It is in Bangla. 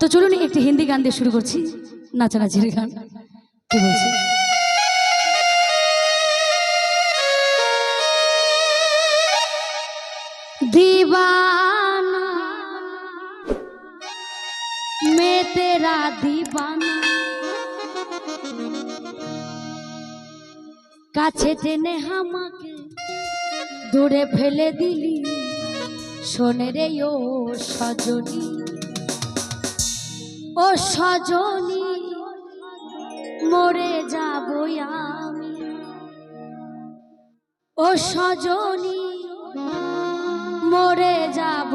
তো চলুন একটি হিন্দি গান দিয়ে শুরু করছি নাচানাচির গান কি বলছি दीवाना मैं तेरा दीवाना কাছে টেনে হামাকে দূরে ফেলে দিলি শোনে রে ও সজনী ও সজনী মরে যাব আমি। ও সজনী মরে যাব